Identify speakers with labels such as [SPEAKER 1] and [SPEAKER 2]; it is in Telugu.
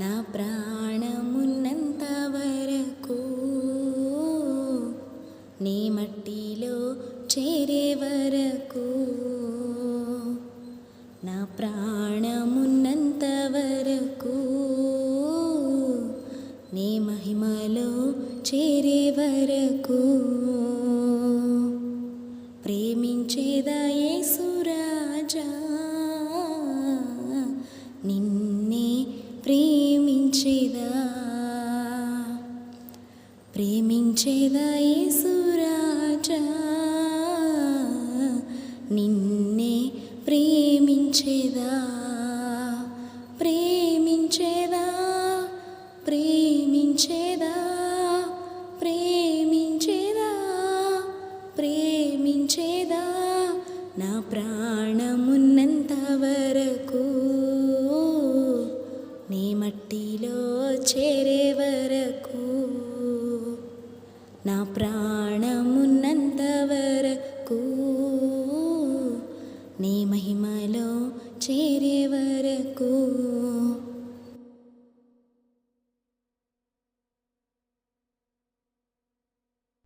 [SPEAKER 1] నా ప్రాణమున్నంత వరకు నీ మట్టిలో చేరే వరకు నా ప్రాణమున్నంత వరకు నీ మహిమలో చేరే వరకు ప్రేమించేదా యేసురాజా? నిన్నే నిన్నే ప్రేమించేదా ప్రేమించేదా ప్రేమించేదా ప్రేమించేదా ప్రేమించేదా నా ప్రాణమున్నంత వరకు నీ మట్టిలో చేరే వరకు నా ప్రాణమున్నంతవరకు నీ మహిమలో చేరే వరకు